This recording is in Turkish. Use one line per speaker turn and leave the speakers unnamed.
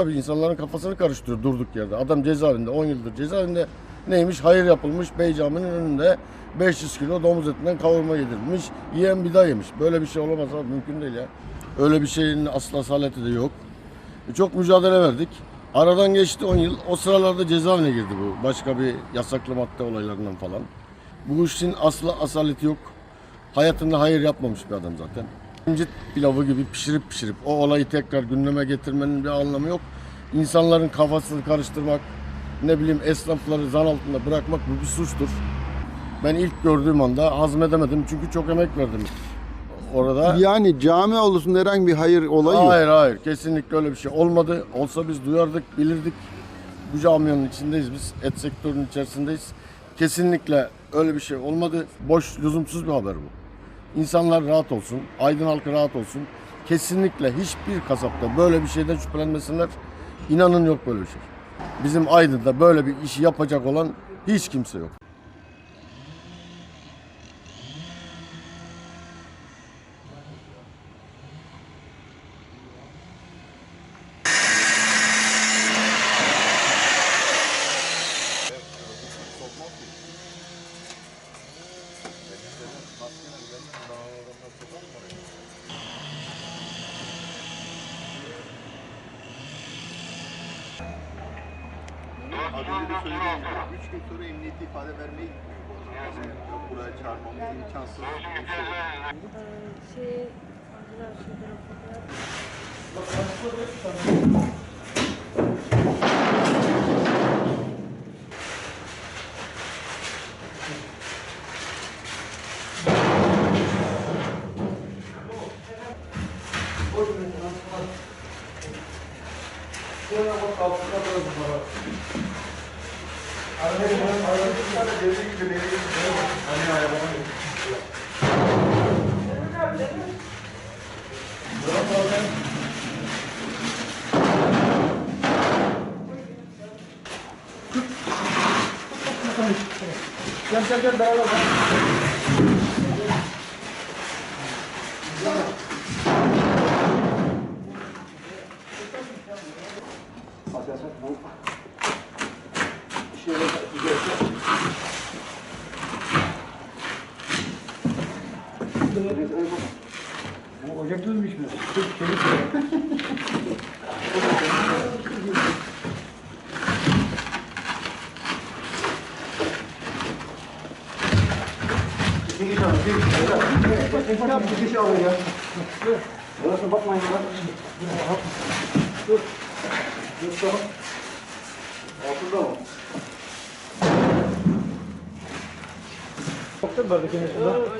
Abi insanların kafasını karıştırıyor durduk yerde. Adam cezaevinde 10 yıldır cezaevinde neymiş hayır yapılmış Bey Camii'nin önünde 500 kilo domuz etinden kavurma yedirilmiş. Yiyen bir daha yemiş. Böyle bir şey olamaz abi mümkün değil ya. Öyle bir şeyin asla asaleti de yok. E, Çok mücadele verdik. Aradan geçti 10 yıl. O sıralarda cezaevine girdi bu. Başka bir yasaklı madde olaylarından falan. Bu işin asla asaleti yok. Hayatında hayır yapmamış bir adam zaten. İncit pilavı gibi pişirip pişirip o olayı tekrar gündeme getirmenin bir anlamı yok. İnsanların kafasını karıştırmak, ne bileyim esnafları zan altında bırakmak bu bir suçtur. Ben ilk gördüğüm anda hazmedemedim çünkü çok emek verdim orada.
Yani cami avlusunda herhangi bir hayır olayı yok.
Hayır hayır kesinlikle öyle bir şey olmadı. Olsa biz duyardık bilirdik. Bu camianın içindeyiz biz. Et sektörünün içerisindeyiz. Kesinlikle öyle bir şey olmadı. Boş lüzumsuz bir haber bu. İnsanlar rahat olsun. Aydın halkı rahat olsun. Kesinlikle hiçbir kasapta böyle bir şeyden şüphelenmesinler. İnanın yok böyle bir şey. Bizim Aydın'da böyle bir işi yapacak olan hiç kimse yok. Az
önce de söylediğim gibi 3 gün sonra emniyete ifade vermeye gitmiyor bu adam. Bizim
buraya çağırmamız
imkansız bir şey. Şey, biraz şeyden fotoğraf. Sonra bak altına böyle bir para.
चल चल चल दौड़ो Ama
ocak dönmüş mü? Bir şey kişi al, bir kişi al.
Bir kişi al ya. Orasına
bakmayın ya. Dur. Dur tamam. Altında mı? Doktor vardı kendisi burada. Öyle.